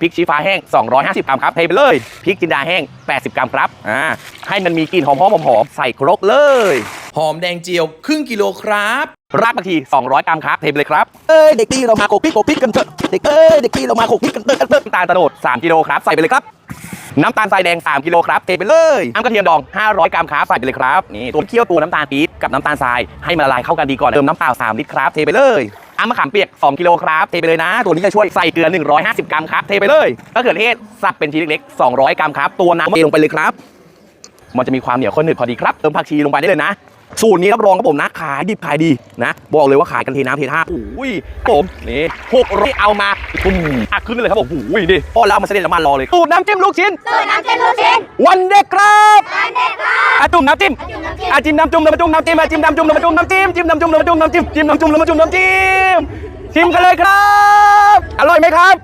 พริกชี้ฟ้าแห้ง 250 กรัมครับเทไปเลยพริกจินดาแห้ง 80 กรัมครับอ่าให้มันมีกลิ่นหอมๆหอมๆใส่ครกเลย หอมแดงเจียวครึ่งกิโลครับรากผักชี200 กรัมครับเทไปเลยครับเอ้ยเด็กดีเรามาโขกพริกโขกพริกกันเถอะเด็กเอ้ยเด็กดีเรามาโขกพริกกันเถอะน้ำตาลตะโนด3กิโลครับใส่ไปเลยครับน้ำตาลทรายแดง 3 กิโลครับเทไปเลยน้ำกระเทียมดอง 500 กรัมครับใส่ไปเลยครับนี่ตัวเคี่ยวตัวน้ำตาลปี๊บกับน้ำตาลทรายให้มันละลายเข้ากันดีก่อนเติมน้ำเปล่า3ลิตรครับเทไปเลย น้ำมะขามเปียก 2 กิโลครับ เทไปเลยนะ ตัวนี้จะช่วยใส่เกลือ 150 กรัมครับ เทไปเลยมะเขือเทศสับเป็นชิ้นเล็กๆ 200 กรัมครับ ตัวน้ำเทลงไปเลยครับ มันจะมีความเหนียวข้นหนึบพอดีครับ เติมผักชีลงไปได้เลยนะ สูตรนี้รับรองครับผมนะขายดิบขายดีนะ บอกเลยว่าขายกันเทน้ำเทท่าอุ้ยครับผมนี่หกร้อยเอามาปุ้มอักขึ้นเลยครับผมอุ้ยดิพ่อแล้วเอามาเสด็จน้ำมันรอเลยสูตรน้ำจิ้มลูกชิ้นสูตรน้ำจิ้มลูกชิ้นวันเด็กครับร้านเด็ดค่ะอาจุ่มน้ำจิ้มอาจุ่มน้ำจิ้มอาจิ้มน้ำจุ่มน้ำจุ่มน้ำจิ้มอาจิ้มน้ำจุ่มน้ำจุ่มน้ำจิ้มจิ้มน้ำจุ่มน้ำจุ่มน้ำจิ้มจิ้มน้ำจุ่มน้ำจุ่มน้ำจิ้มชิมกันเลยครับ อร่อยไหมครับ